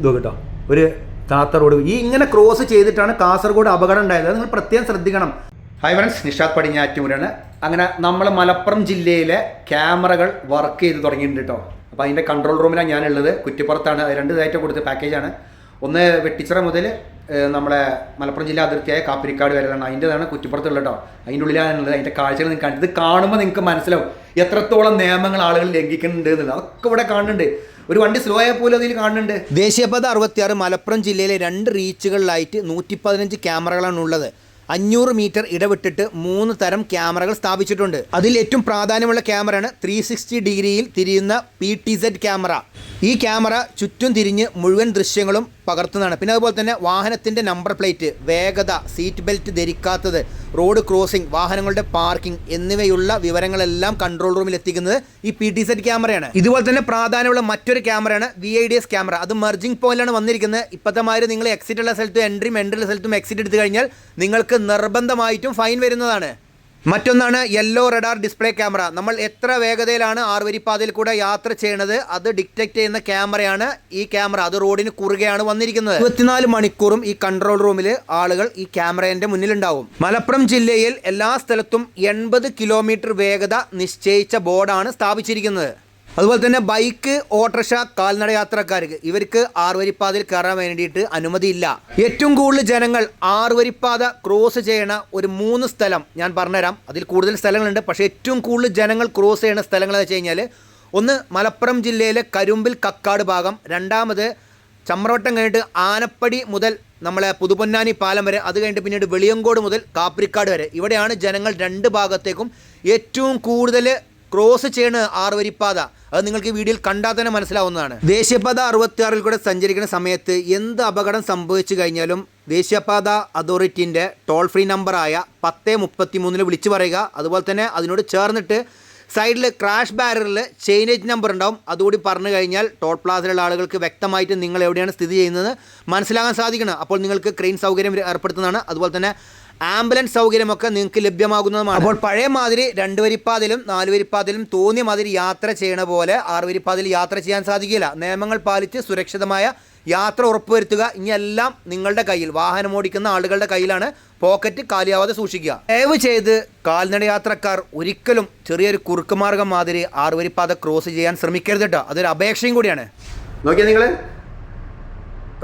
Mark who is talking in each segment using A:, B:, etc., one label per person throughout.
A: ഇത് കേട്ടോ. ഒരു താത്ത റോഡ് ഈ ഇങ്ങനെ ക്രോസ് ചെയ്തിട്ടാണ് കാസർഗോഡ് അപകടം ഉണ്ടായത്. നിങ്ങൾ പ്രത്യേകം ശ്രദ്ധിക്കണം. ഹൈ ഫ്രണ്ട്സ് നിഷാദ് പടിഞ്ഞാറ്റൂരാണ് അങ്ങനെ നമ്മൾ മലപ്പുറം ജില്ലയിലെ ക്യാമറകൾ വർക്ക് ചെയ്ത് തുടങ്ങിയിട്ടുണ്ട് കേട്ടോ അപ്പോൾ അതിന്റെ കൺട്രോൾ റൂമിലാണ് ഞാനുള്ളത്. കുറ്റിപ്പുറത്താണ്. രണ്ട് ഇതായിട്ട് കൊടുത്ത പാക്കേജാണ് ഒന്ന് വെട്ടിച്ചിറ മുതൽ നമ്മളെ മലപ്പുറം ജില്ലാ അതിർത്തിയായ കാപ്പിരിക്കാട് വരെയാണ്. അതിന്റെതാണ് കുറ്റിപ്പുറത്തുള്ള കേട്ടോ അതിന്റെ ഉള്ളിലാണുള്ളത് അതിന്റെ കാഴ്ചകൾ നിങ്ങൾക്ക് ഇത് കാണുമ്പോൾ നിങ്ങൾക്ക് മനസ്സിലാവും എത്രത്തോളം നിയമങ്ങൾ ആളുകൾ ലംഘിക്കുന്നുണ്ട് എന്നുള്ളത്. അതൊക്കെ ഇവിടെ കാണുന്നുണ്ട്. ഒരു വണ്ടി സ്ലോ ആയ പോലും അതിൽ കാണുന്നുണ്ട്. ദേശീയപാത അറുപത്തിയാറ് മലപ്പുറം ജില്ലയിലെ രണ്ട് റീച്ചുകളിലായിട്ട് നൂറ്റി പതിനഞ്ച് ക്യാമറകളാണ് ഉള്ളത് അഞ്ഞൂറ് മീറ്റർ ഇടവിട്ടിട്ട് മൂന്ന് തരം ക്യാമറകൾ സ്ഥാപിച്ചിട്ടുണ്ട്. അതിൽ ഏറ്റവും പ്രാധാന്യമുള്ള ക്യാമറയാണ് ത്രീ സിക്സ്റ്റി ഡിഗ്രിയിൽ തിരിയുന്ന പി ടി സെഡ് ക്യാമറ. ഈ ക്യാമറ ചുറ്റും തിരിഞ്ഞ് മുഴുവൻ ദൃശ്യങ്ങളും പകർത്തുന്നതാണ്. പിന്നെ അതുപോലെ തന്നെ വാഹനത്തിന്റെ നമ്പർ പ്ലേറ്റ് വേഗത സീറ്റ് ബെൽറ്റ് ധരിക്കാത്തത് റോഡ് ക്രോസിംഗ് വാഹനങ്ങളുടെ പാർക്കിംഗ് എന്നിവയുള്ള വിവരങ്ങളെല്ലാം കൺട്രോൾ റൂമിൽ എത്തിക്കുന്നത് ഈ പി ടി സെറ്റ് ക്യാമറയാണ്. ഇതുപോലെ തന്നെ പ്രാധാന്യമുള്ള മറ്റൊരു ക്യാമറയാണ് V I D S camera. അത് മെർജിംഗ് പോയിന്റാണ് വന്നിരിക്കുന്നത്. ഇപ്പോഴത്തെ മാതിരി നിങ്ങൾ എക്സിറ്റ് ഉള്ള സ്ഥലത്തും എൻട്രിയും എൻട്രി ഉള്ള സ്ഥലത്തും എക്സിറ്റ് എടുത്തു കഴിഞ്ഞാൽ നിങ്ങൾക്ക് നിർബന്ധമായിട്ടും ഫൈൻ വരുന്നതാണ്. മറ്റൊന്നാണ് യെല്ലോ റഡാർ ഡിസ്പ്ലേ ക്യാമറ നമ്മൾ എത്ര വേഗതയിലാണ് ആർവരിപ്പാതയിൽ കൂടെ യാത്ര ചെയ്യണത് അത് ഡിറ്റക്ട് ചെയ്യുന്ന ക്യാമറയാണ് ഈ ക്യാമറ. അത് റോഡിന് കുറുകെയാണ് വന്നിരിക്കുന്നത്. ഇരുപത്തിനാല് മണിക്കൂറും ഈ കൺട്രോൾ റൂമിൽ ആളുകൾ ഈ ക്യാമറേന്റെ മുന്നിലുണ്ടാവും. മലപ്പുറം ജില്ലയിൽ എല്ലാ സ്ഥലത്തും എൺപത് കിലോമീറ്റർ വേഗത നിശ്ചയിച്ച ബോർഡാണ് സ്ഥാപിച്ചിരിക്കുന്നത്. അതുപോലെ തന്നെ ബൈക്ക് ഓട്ടോറിക്ഷ കാൽനട യാത്രക്കാർക്ക് ഇവർക്ക് ആറുവരിപ്പാതയിൽ കയറാൻ വേണ്ടിയിട്ട് അനുമതിയില്ല. ഏറ്റവും കൂടുതൽ ജനങ്ങൾ ആറുവരിപ്പാത ക്രോസ് ചെയ്യണ ഒരു മൂന്ന് സ്ഥലം ഞാൻ പറഞ്ഞുതരാം. അതിൽ കൂടുതൽ സ്ഥലങ്ങളുണ്ട്. പക്ഷേ ഏറ്റവും കൂടുതൽ ജനങ്ങൾ ക്രോസ് ചെയ്യണ സ്ഥലങ്ങൾ എന്ന് വെച്ച് കഴിഞ്ഞാൽ ഒന്ന് മലപ്പുറം ജില്ലയിലെ കരുമ്പിൽ കക്കാട് ഭാഗം രണ്ടാമത് ചമ്രവട്ടം കഴിഞ്ഞിട്ട് ആനപ്പടി മുതൽ നമ്മളെ പുതുപൊന്നാനി പാലം വരെ അത് കഴിഞ്ഞിട്ട് പിന്നീട് വെളിയങ്കോട് മുതൽ കാപ്പിരിക്കാട് വരെ. ഇവിടെയാണ് ജനങ്ങൾ രണ്ട് ഭാഗത്തേക്കും ഏറ്റവും കൂടുതൽ ക്രോസ് ചെയ്യണ ആറുവരിപ്പാത. അത് നിങ്ങൾക്ക് വീഡിയോയിൽ കണ്ടാൽ തന്നെ മനസ്സിലാവുന്നതാണ്. ദേശീയപാത അറുപത്തിയാറിൽ കൂടെ സഞ്ചരിക്കുന്ന സമയത്ത് എന്ത് അപകടം സംഭവിച്ചു കഴിഞ്ഞാലും ദേശീയപാത അതോറിറ്റിന്റെ ടോൾ ഫ്രീ നമ്പറായ പത്ത് മുപ്പത്തി മൂന്നിൽ വിളിച്ചു പറയുക. അതുപോലെ തന്നെ അതിനോട് ചേർന്നിട്ട് സൈഡിൽ ക്രാഷ് ബാരറിൽ ചെയിനേജ് നമ്പർ ഉണ്ടാവും. അതുകൂടി പറഞ്ഞു കഴിഞ്ഞാൽ ടോൾ പ്ലാസയിലുള്ള ആളുകൾക്ക് വ്യക്തമായിട്ട് നിങ്ങൾ എവിടെയാണ് സ്ഥിതി ചെയ്യുന്നത് മനസ്സിലാകാൻ സാധിക്കണം. അപ്പോൾ നിങ്ങൾക്ക് ക്രെയിൻ സൗകര്യം ഏർപ്പെടുത്തുന്നതാണ്. അതുപോലെ തന്നെ ആംബുലൻസ് സൗകര്യമൊക്കെ നിങ്ങൾക്ക് ലഭ്യമാകുന്നതുമാണ്. അപ്പോൾ പഴയ മാതിരി രണ്ട് വരിപ്പാതിലും നാല് വരിപ്പാതിലും തോന്നിയ മാതിരി യാത്ര ചെയ്യണ പോലെ ആറ് വരിപ്പാതിൽ യാത്ര ചെയ്യാൻ സാധിക്കില്ല. നിയമങ്ങൾ പാലിച്ച് സുരക്ഷിതമായ യാത്ര ഉറപ്പുവരുത്തുക. ഇനിയെല്ലാം നിങ്ങളുടെ കയ്യിൽ. വാഹനം ഓടിക്കുന്ന ആളുകളുടെ കയ്യിലാണ് പോക്കറ്റ് കാലിയാവാതെ സൂക്ഷിക്കുക. ദയവ് ചെയ്ത് കാൽനട യാത്രക്കാർ ഒരിക്കലും ചെറിയൊരു കുറുക്ക് മാർഗം മാതിരി ആറുവരിപ്പാത ക്രോസ് ചെയ്യാൻ ശ്രമിക്കരുത് കേട്ടോ അതൊരു അപേക്ഷയും കൂടിയാണ്. നോക്കിയാൽ നിങ്ങൾ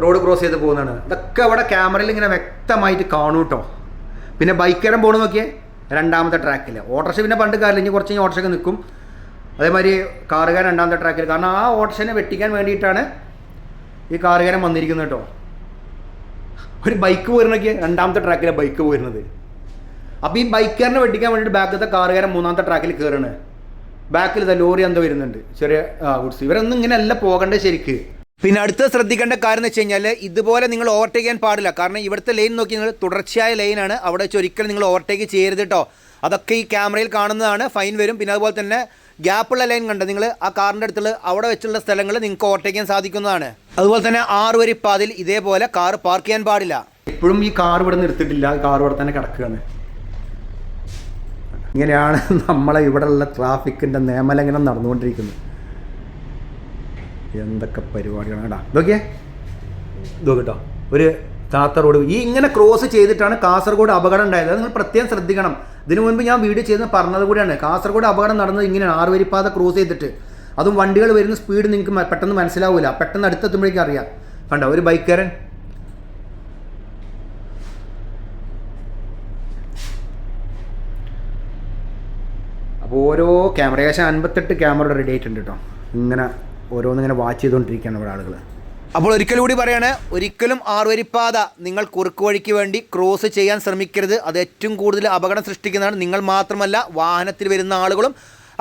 A: റോഡ് ക്രോസ് ചെയ്ത് പോകുന്നതാണ്. ഇതൊക്കെ അവിടെ ക്യാമറയിൽ ഇങ്ങനെ വ്യക്തമായിട്ട് കാണൂ കേട്ടോ പിന്നെ ബൈക്കേരം പോകണം നോക്കിയേ രണ്ടാമത്തെ ട്രാക്കിൽ ഓട്ടോഷ പിന്നെ പണ്ട് കാലം ഇനി കുറച്ച് ഓട്ടോറിക്ഷ നിൽക്കും. അതേമാതിരി കാറുകാരൻ രണ്ടാമത്തെ ട്രാക്കിൽ കാരണം ആ ഓട്ടോഷനെ വെട്ടിക്കാൻ വേണ്ടിയിട്ടാണ് ഈ കാറുകാരൻ വന്നിരിക്കുന്നത് കേട്ടോ. ഒരു ബൈക്ക് പോയിരുന്നൊക്കെ രണ്ടാമത്തെ ട്രാക്കിലെ ബൈക്ക് പോയിരുന്നത് അപ്പോൾ ഈ ബൈക്കാരനെ വെട്ടിക്കാൻ വേണ്ടിയിട്ട് ബാക്കത്തെ കാറുകാരൻ മൂന്നാമത്തെ ട്രാക്കിൽ കയറുന്നത് ബാക്കിൽ ലോറി എന്തോ വരുന്നുണ്ട്. ചെറിയ ഗുഡ്സ്. ഇവരൊന്നും ഇങ്ങനെയല്ല പോകേണ്ടത് ശരിക്ക്. പിന്നെ അടുത്ത ശ്രദ്ധിക്കേണ്ട കാര്യം എന്ന് വെച്ച് കഴിഞ്ഞാൽ ഇതുപോലെ നിങ്ങൾ ഓവർടേക്ക് ചെയ്യാൻ പാടില്ല. കാരണം ഇവിടുത്തെ ലൈൻ നോക്കി നിങ്ങൾ തുടർച്ചയായ ലൈനാണ് അവിടെ വെച്ച് ഒരിക്കലും നിങ്ങൾ ഓവർടേക്ക് ചെയ്യരുത് കേട്ടോ അതൊക്കെ ഈ ക്യാമറയിൽ കാണുന്നതാണ്. ഫൈൻ വരും. പിന്നെ അതുപോലെ തന്നെ ഗ്യാപ്പുള്ള ലൈൻ കണ്ട് നിങ്ങൾ ആ കാറിന്റെ അടുത്തുള്ള അവിടെ വെച്ചുള്ള സ്ഥലങ്ങൾ നിങ്ങൾക്ക് ഓവർടേക്ക് ചെയ്യാൻ സാധിക്കുന്നതാണ്. അതുപോലെ തന്നെ ആറ് വരി പാതിൽ ഇതേപോലെ കാർ പാർക്ക് ചെയ്യാൻ പാടില്ല. എപ്പോഴും ഈ കാർ ഇവിടെ നിർത്തിയിട്ടില്ല. കാർ ഇവിടെ തന്നെ കിടക്കുകയാണ്. ഇങ്ങനെയാണ് നമ്മളെ ഇവിടെയുള്ള ട്രാഫിക്കിന്റെ നിയമലംഘനം നടന്നുകൊണ്ടിരിക്കുന്നത്. എന്തൊക്കെ പരിപാടികളാണ് കേട്ടോ നോക്കിയേ നോക്കിട്ടോ കേട്ടോ ഒരു താത്ത റോഡ് ഈ ഇങ്ങനെ ക്രോസ് ചെയ്തിട്ടാണ് കാസർഗോഡ് അപകടം ഉണ്ടായത്. നിങ്ങൾ പ്രത്യേകം ശ്രദ്ധിക്കണം. ഇതിനു മുൻപ് ഞാൻ വീഡിയോ ചെയ്ത് പറഞ്ഞത് കൂടിയാണ്. കാസർഗോഡ് അപകടം നടന്നത് ഇങ്ങനെയാണ്. ആറുവരിപ്പാത ക്രോസ് ചെയ്തിട്ട്. അതും വണ്ടികൾ വരുന്ന സ്പീഡ് നിങ്ങൾക്ക് പെട്ടെന്ന് മനസ്സിലാവില്ല പെട്ടെന്ന് അടുത്തെത്തുമ്പോഴേക്കും അറിയാം. കണ്ടോ? ഒരു ബൈക്കാരൻ. അപ്പോൾ ഓരോ ക്യാമറ ഏകദേശം അൻപത്തെട്ട് ക്യാമറ റെഡി ആയിട്ടുണ്ട് കേട്ടോ ഇങ്ങനെ ഓരോന്നിങ്ങനെ വാച്ച് ചെയ്തുകൊണ്ടിരിക്കുകയാണ് ഇവിടെ ആളുകൾ അപ്പോൾ ഒരിക്കൽ കൂടി പറയാണ് ഒരിക്കലും ആറുവരിപ്പാത നിങ്ങൾ കുറുക്ക് വഴിക്ക് വേണ്ടി ക്രോസ് ചെയ്യാൻ ശ്രമിക്കരുത്. അത് ഏറ്റവും കൂടുതൽ അപകടം സൃഷ്ടിക്കുന്നതാണ് നിങ്ങൾ മാത്രമല്ല വാഹനത്തിൽ വരുന്ന ആളുകളും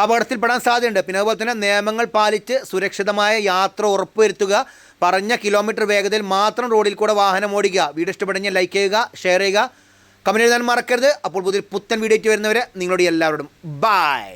A: അപകടത്തിൽപ്പെടാൻ സാധ്യതയുണ്ട്. പിന്നെ അതുപോലെ തന്നെ നിയമങ്ങൾ പാലിച്ച് സുരക്ഷിതമായ യാത്ര ഉറപ്പുവരുത്തുക പറഞ്ഞ കിലോമീറ്റർ വേഗതയിൽ മാത്രം റോഡിൽ കൂടെ വാഹനം ഓടിക്കുക. വീഡിയോ ഇഷ്ടപ്പെടുന്ന ലൈക്ക് ചെയ്യുക ഷെയർ ചെയ്യുക. കമന്റ് എഴുതാൻ മറക്കരുത്. അപ്പോൾ പുതിയ പുത്തൻ വീഡിയോയ്ക്ക് വരുന്നവരെ നിങ്ങളോട് എല്ലാവരോടും ബൈ